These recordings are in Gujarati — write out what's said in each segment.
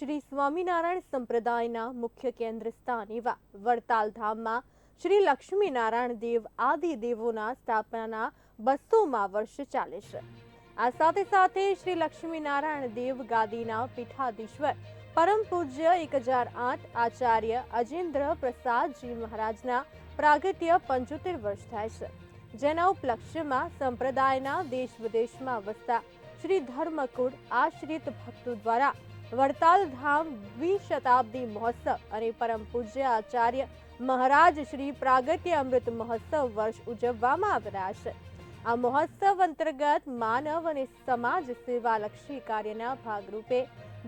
શ્રી સ્વામિનારાયણ સંપ્રદાયના મુખ્ય કેન્દ્ર સ્થાન એવા વડતાલ ધામમાં શ્રી લક્ષ્મીનારાયણ દેવ આદિ દેવોના સ્થાપનાના બસોમાં વર્ષ ચાલે છે. આ સાથે સાથે શ્રી લક્ષ્મીનારાયણ દેવ ગાદીના પીઠાધીશ્વર પરમ પૂજ્ય એક હજાર આઠ આચાર્ય અજેન્દ્ર પ્રસાદજી મહારાજના પ્રાગટ્ય પંચોતેર વર્ષ થાય છે. જેના ઉપલક્ષ્યમાં સંપ્રદાયના દેશ વિદેશમાં વસતા શ્રી ધર્મકુળ આશ્રિત ભક્તો દ્વારા વડતાલ ધામ દ્વિશતાબ્દી મહોત્સવ અને પરમ પૂજ્ય આચાર્ય મહારાજ શ્રી પ્રાગટ્ય અમૃત મહોત્સવ વર્ષ ઉજવવામાં આવી રહ્યા છે. આ મહોત્સવ અંતર્ગત માનવ અને સમાજ સેવાલક્ષી કાર્યના ભાગરૂપે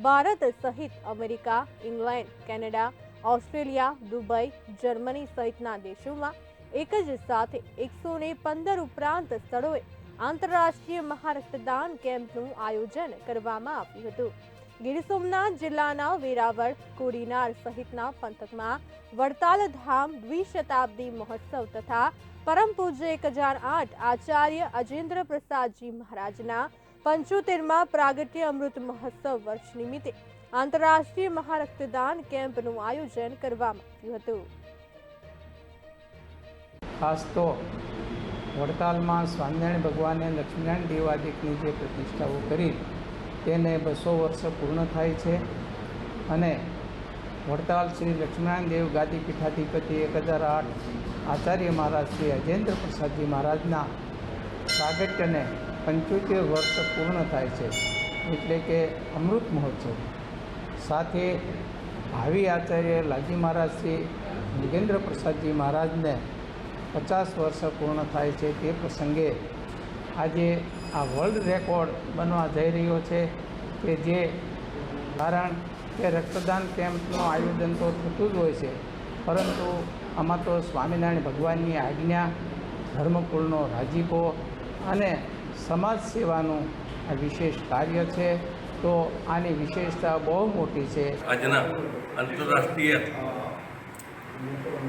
ભારત સહિત America, England, Canada, Australia, Dubai, Germany સહિતના દેશોમાં એક જ સાથે એકસો ને પંદર ઉપરાંત સ્થળોએ આંતરરાષ્ટ્રીય મહારક્તદાન કેમ્પનું આયોજન કરવામાં આવ્યું હતું. ગીર સોમનાથ જિલ્લાના વેરાવળ, કોડીનાર સહિતના પંથકમાં વડતાલ ધામ દ્વિશતાબ્દી મહોત્સવ તથા પરમ પૂજ્ય એક હજાર આઠ આચાર્ય અજેન્દ્ર પ્રસાદજી મહારાજના પંચોતેરમાં પ્રાગટ્ય અમૃત મહોત્સવ વર્ષ નિમિત્તે આંતરરાષ્ટ્રીય મહારક્તદાન કેમ્પનું આયોજન કરવામાં આવ્યું હતું. ખાસ તો વડતાલમાં સ્વામિનારાયણ ભગવાને લક્ષ્મીનારાયણ દેવાદિકની જે પ્રતિષ્ઠાઓ કરી તેને બસો વર્ષ પૂર્ણ થાય છે. અને વડતાલ શ્રી લક્ષ્મીનારાયણ દેવ ગાદી પીઠાધિપતિ એક હજાર આઠ આચાર્ય મહારાજ શ્રી અજેન્દ્ર પ્રસાદજી મહારાજના પ્રાગટ્યને પંચોતેર વર્ષ પૂર્ણ થાય છે. એટલે કે અમૃત મહોત્સવ. સાથે ભાવિ આચાર્ય લાલજી મહારાજ શ્રી યોગેન્દ્ર પ્રસાદજી મહારાજને પચાસ વર્ષ પૂર્ણ થાય છે. તે પ્રસંગે આજે આ વર્લ્ડ રેકોર્ડ બનવા જઈ રહ્યો છે કે જે કારણ કે રક્તદાન કેમ્પનું આયોજન તો થતું જ હોય છે. પરંતુ આમાં તો સ્વામિનારાયણ ભગવાનની આજ્ઞા, ધર્મકુળનો રાજીપો અને સમાજ સેવાનું આ વિશેષ કાર્ય છે. તો આની વિશેષતા બહુ મોટી છે. આજના આંતરરાષ્ટ્રીય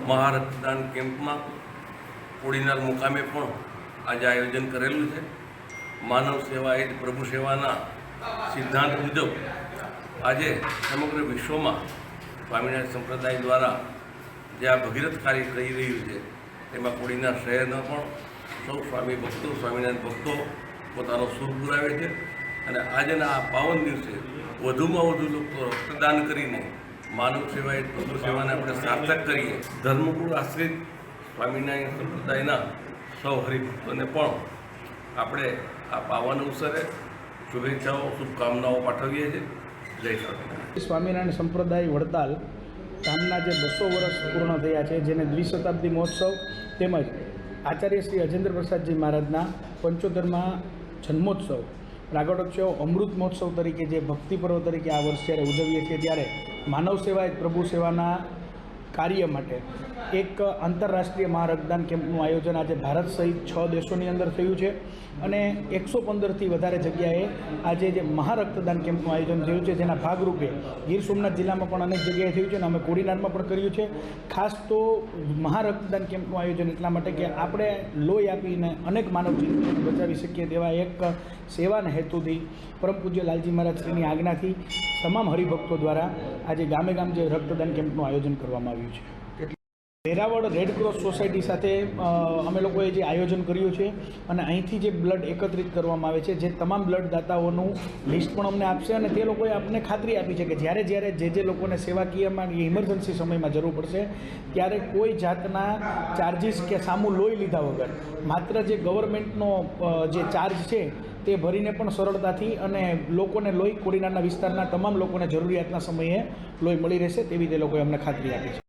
મહારક્તદાન કેમ્પમાં કોડીનાર મુકામે પણ આજે આયોજન કરેલું છે. માનવ સેવા એ જ પ્રભુ સેવાના સિદ્ધાંત મુજબ આજે સમગ્ર વિશ્વમાં સ્વામિનારાયણ સંપ્રદાય દ્વારા જે આ ભગીરથ કાર્ય થઈ રહ્યું છે તેમાં કોળીના શહેરના પણ સૌ સ્વામી ભક્તો, સ્વામિનારાયણ ભક્તો પોતાનો સુર પુરાવે છે અને આજના આ પાવન દિવસે વધુમાં વધુ લોકો રક્તદાન કરીને માનવ સેવા એ પ્રભુ સેવાને આપણે સાર્થક કરીએ. ધર્મકુળ આશ્રિત સ્વામિનારાયણ સંપ્રદાયના સૌ હરિભક્તોને પણ આપણે આ પાવન અવસરે શુભેચ્છાઓ, શુભકામનાઓ પાઠવીએ છીએ. જય સ્વામિનારાયણ. સ્વામિનારાયણ સંપ્રદાય વડતાલ ધામના જે બસો વર્ષ પૂર્ણ થયા છે, જેને દ્વિશતાબ્દી મહોત્સવ તેમજ આચાર્ય શ્રી અજેન્દ્ર પ્રસાદજી મહારાજના પંચોતેરમાં જન્મોત્સવ પ્રાગટોત્સવ અમૃત મહોત્સવ તરીકે જે ભક્તિ પર્વ તરીકે આ વર્ષ જ્યારે ઉજવીએ છીએ, ત્યારે માનવ સેવા પ્રભુ સેવાના કાર્ય માટે એક આંતરરાષ્ટ્રીય મહારક્તદાન કેમ્પનું આયોજન આજે ભારત સહિત છ દેશોની અંદર થયું છે અને એકસો પંદરથી વધારે જગ્યાએ આજે જે મહારક્તદાન કેમ્પનું આયોજન થયું છે, જેના ભાગરૂપે ગીર સોમનાથ જિલ્લામાં પણ અનેક જગ્યાએ થયું છે અને અમે કોડીનારમાં પણ કર્યું છે. ખાસ તો મહારક્તદાન કેમ્પનું આયોજન એટલા માટે કે આપણે લોહી આપીને અનેક માનવ જીવનને બચાવી શકીએ તેવા એક સેવાના હેતુથી પરમ પૂજ્ય લાલજી મહારાજ શ્રીની આજ્ઞાથી તમામ હરિભક્તો દ્વારા આજે ગામે ગામ જે રક્તદાન કેમ્પનું આયોજન કરવામાં આવ્યું છે. વેરાવળ રેડ ક્રોસ સોસાયટી સાથે અમે લોકોએ જે આયોજન કર્યું છે અને અહીંથી જે બ્લડ એકત્રિત કરવામાં આવે છે, જે તમામ બ્લડ દાતાઓનું લિસ્ટ પણ અમને આપશે અને તે લોકોએ આપણને ખાતરી આપી છે કે જ્યારે જ્યારે જે જે લોકોને સેવાકીયમાં ઇમરજન્સી સમયમાં જરૂર પડશે, ત્યારે કોઈ જાતના ચાર્જિસ કે સામું લોહી લીધા વગર, માત્ર જે ગવર્મેન્ટનો જે ચાર્જ છે તે ભરીને પણ સરળતાથી અને લોકોને લોહી કોડીનારના વિસ્તારના તમામ લોકોને જરૂરિયાતના સમયે લોહી મળી રહેશે તેવી તે લોકોએ અમને ખાતરી આપી છે.